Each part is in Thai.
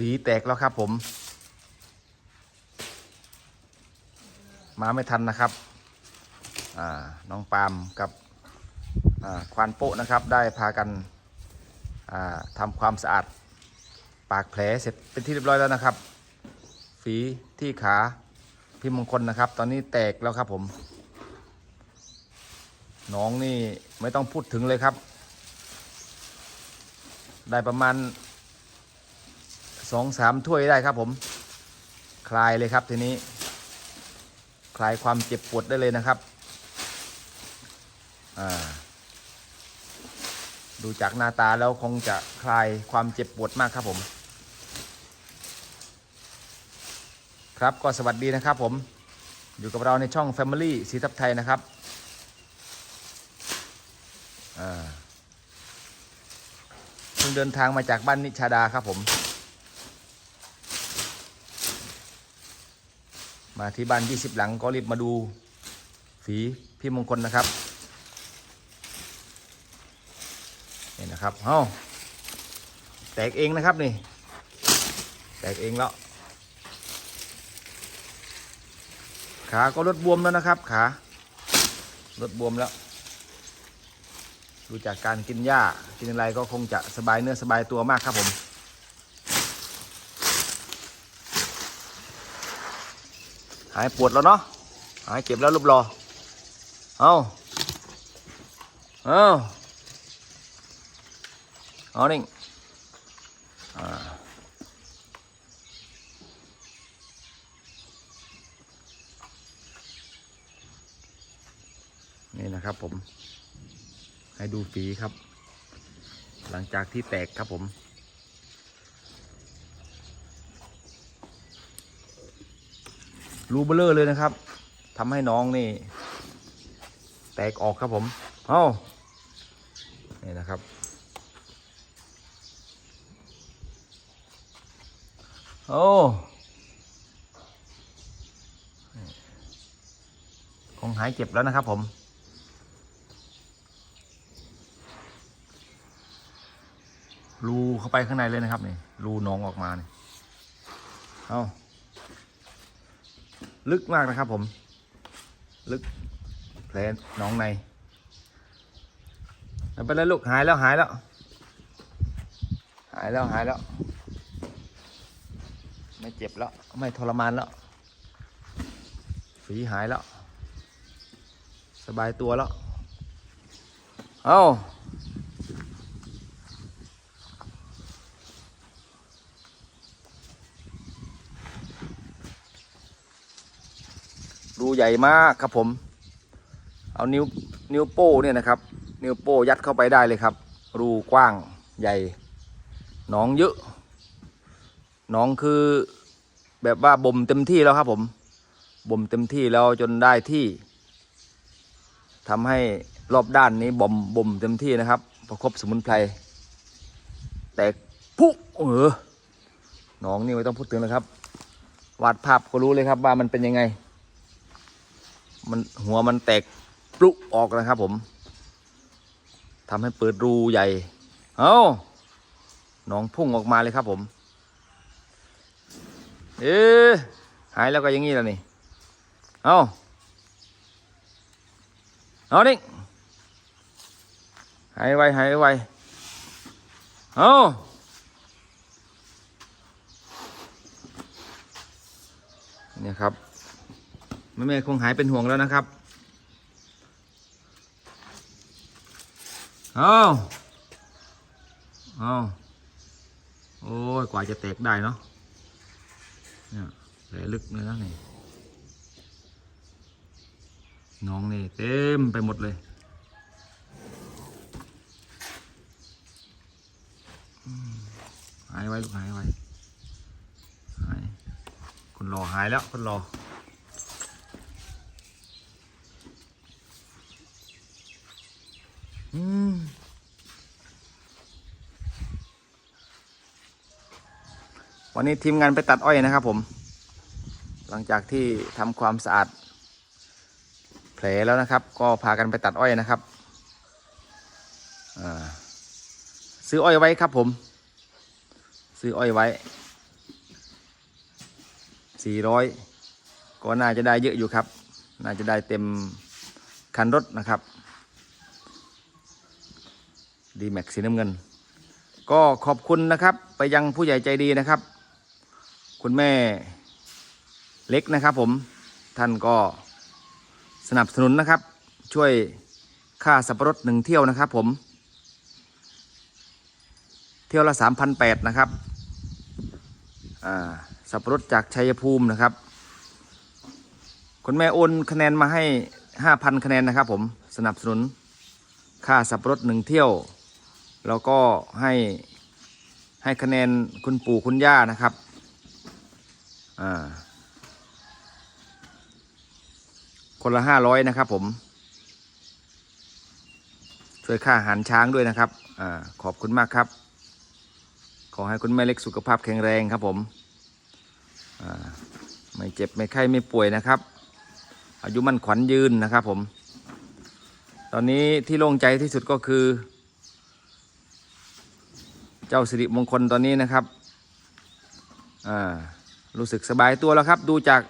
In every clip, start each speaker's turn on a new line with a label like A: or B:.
A: ฝีแตกแล้วครับผม มาไม่ทันนะครับน้องปาล์มกับควานโปะนะครับ ได้พากันทำความสะอาด ปากแผลเสร็จเป็นที่เรียบร้อยแล้วนะครับ ฝีที่ขาพี่มงคลนะครับ ตอนนี้แตกแล้วครับผมน้องนี่ไม่ต้องพูดถึงเลยครับ ได้ประมาณ สองสามถ้วยได้ครับผม คลายเลยครับทีนี้ คลายความเจ็บปวดได้เลยนะครับ อ่า ดูจากหน้าตาแล้วคงจะคลายความเจ็บปวดมากครับผม ครับก็สวัสดีนะครับผมอยู่กับเราในช่อง Family สีทับไทยนะครับ เพิ่งเดินทางมาจากบ้านนิชาดาครับผม มาที่บ้าน 20 หลังก็รีบมาดูฝีพี่มงคลนะครับนี่นะครับเฮ้าแตกเองนะครับนี่ แตกเองแล้ว ขาก็ลดบวมแล้วนะครับ ขาลดบวมแล้ว ดูจากการกินหญ้ากินอะไรก็คงจะสบายเนื้อสบายตัวมากครับผม หายปวดแล้วเนาะหายเจ็บแล้วรูปรอเอาเอาเอานิ่งนี่นะครับผมให้ดูฝีครับ หลังจากที่แตกครับผม รูเบลเลอร์เลยนะครับทำให้น้องนี่ แตกออกครับผมเอานี่นะครับ โอ้คงหายเจ็บแล้วนะครับผมรูเข้าไปข้างในเลยนะครับนี่รูน้องออกมาเนี่ยเอา ลึกมากนะครับผม ลึกแผลหน้องในไป็นไรลูกหายแล้วหายแล้ว หายแล้วหายแล้ว ไม่เจ็บแล้ว ไม่ทรมานแล้วฝีหายแล้ว สบายตัวแล้ว เอา รูใหญ่มากครับผม เอานิ้วนิ้วโป้เนี่ยนะครับ นิ้วโป้ยัดเข้าไปได้เลยครับ รูกว้างใหญ่หนองเยอะหนองคือแบบว่าบ่มเต็มที่แล้วครับผมบ่มเต็มที่แล้วจนได้ที่ทำให้รอบด้านนี้บ่มบ่มเต็มที่นะครับประคบสมุนไพรแตกปุ๊เออหนองนี่ไม่ต้องพูดถึงเลยครับวาดภาพก็รู้เลยครับว่ามันเป็นยังไง มันหัวมันแตกปลุออกนะครับ ผมทำให้เปิดรูใหญ่ เอาหนองพุ่งออกมาเลยครับผม เอ๊หายแล้วก็อย่างนี้แล้วนี่ เอาเอานี่หายไวหายไวเอาเนี่ยครับ แม่แม่คงหายเป็นห่วงแล้วนะครับเอาเอาโอ้ยกว่าจะแตกได้เนาะเนี่ยแผลลึกเลยนะนี่น้องนี่เต็มไปหมดเลยหายไว้ลูกหายไว้หายคนรอหายแล้วคนรอ วันนี้ทีมงานไปตัดอ้อยนะครับผม หลังจากที่ทำความสะอาดแผลแล้วนะครับ ก็พากันไปตัดอ้อยนะครับซื้ออ้อยไว้ครับผม ซื้ออ้อยไว้สี่ร้อยก็น่าจะได้เยอะอยู่ครับ น่าจะได้เต็มคันรถนะครับดีแม็กสีน้ำเงิน ก็ขอบคุณนะครับ ไปยังผู้ใหญ่ใจดีนะครับ คุณแม่เล็กนะครับผมท่านก็สนับสนุนนะครับ ช่วยค่าสับปะรดหนึ่งเที่ยวนะครับผม เที่ยวละสามพันแปดนะครับสับปะรดจากชัยภูมินะครับ คุณแม่โอนคะแนนมาให้ห้าพันคะแนนนะครับผมสนับสนุนค่าสับปะรดหนึ่งเที่ยว แล้วก็ให้ให้คะแนนคุณปู่คุณย่านะครับ อ่า คนละห้าร้อยนะครับผม ช่วยค่าอาหารช้างด้วยนะครับ อ่า ขอบคุณมากครับ ขอให้คุณแม่เล็กสุขภาพแข็งแรงครับผม อ่า ไม่เจ็บไม่ไข้ไม่ป่วยนะครับ อายุมั่นขวัญยืนนะครับผม ตอนนี้ที่โล่งใจที่สุดก็คือ เจ้าสิริมงคลตอนนี้นะครับ อ่า รู้สึกสบายตัวแล้วครับ ดูจาก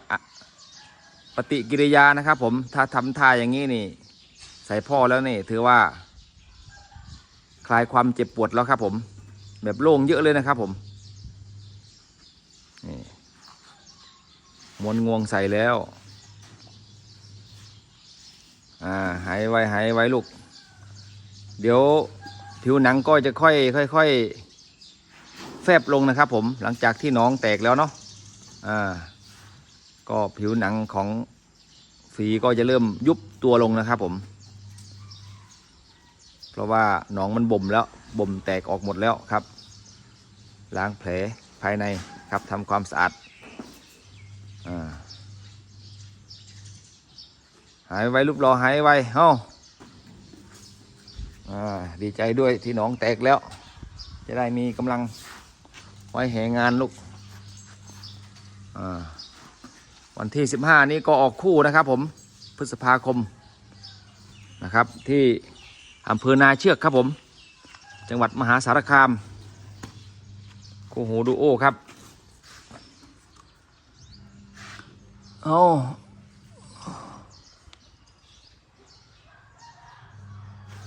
A: ปฏิกิริยานะครับผมถ้าทำท่าอย่างนี้นี่ ใส่พ่อแล้วนี่ถือว่า คลายความเจ็บปวดแล้วครับผม แบบโล่งเยอะเลยนะครับผมนี่มวนงวงใส่แล้ว อ่าหายไวหายไวลูก เดี๋ยวผิวหนังก็จะค่อยค่อยค่อยแฟบลงนะครับผมหลังจากที่น้องแตกแล้วเนาะ อ่า ก็ผิวหนังของฝีก็จะเริ่มยุบตัวลงนะครับผม เพราะว่าหนองมันบ่มแล้วบ่มแตกออกหมดแล้วครับ ล้างแผลภายในครับทำความสะอาดอ่าหายไวรูปรอหายไวเฮ้าอ่าดีใจด้วยที่หนองแตกแล้ว จะได้มีกำลังไว้แหงานลูก วันที่ 15 นี้ก็ออกคู่นะครับผมพฤษภาคมนะครับที่อำเภอนาเชือกครับผม จังหวัดมหาสารคามคู่หูดูโอครับเอา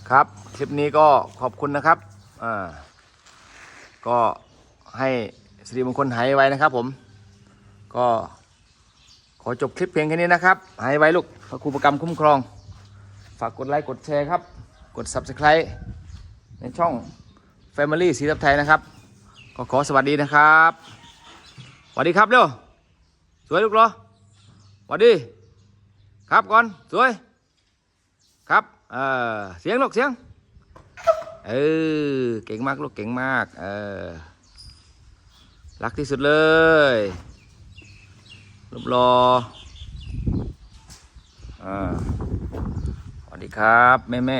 A: ครับ คลิปนี้ก็ขอบคุณนะครับอ่าก็ให้สิริมงคลหายไว้นะครับผม ก็ขอจบคลิปเพียงแค่นี้นะครับ หายไว้ลูกพระครูประกรรมคุ้มครอง ฝากกดไลค์กดแชร์ครับ กด Subscribe ในช่อง Family สีทับไทยนะครับ ก็ขอสวัสดีนะครับสวัสดีครับเร็วสวยลูกเหรอสวัสดี ครับก่อนสวย ครับเออเสียงลูกเสียงเออเก่งมากลูกเก่งมากเออรักที่สุดเลย รูปรออ่าสวัสดีครับ แม่แม่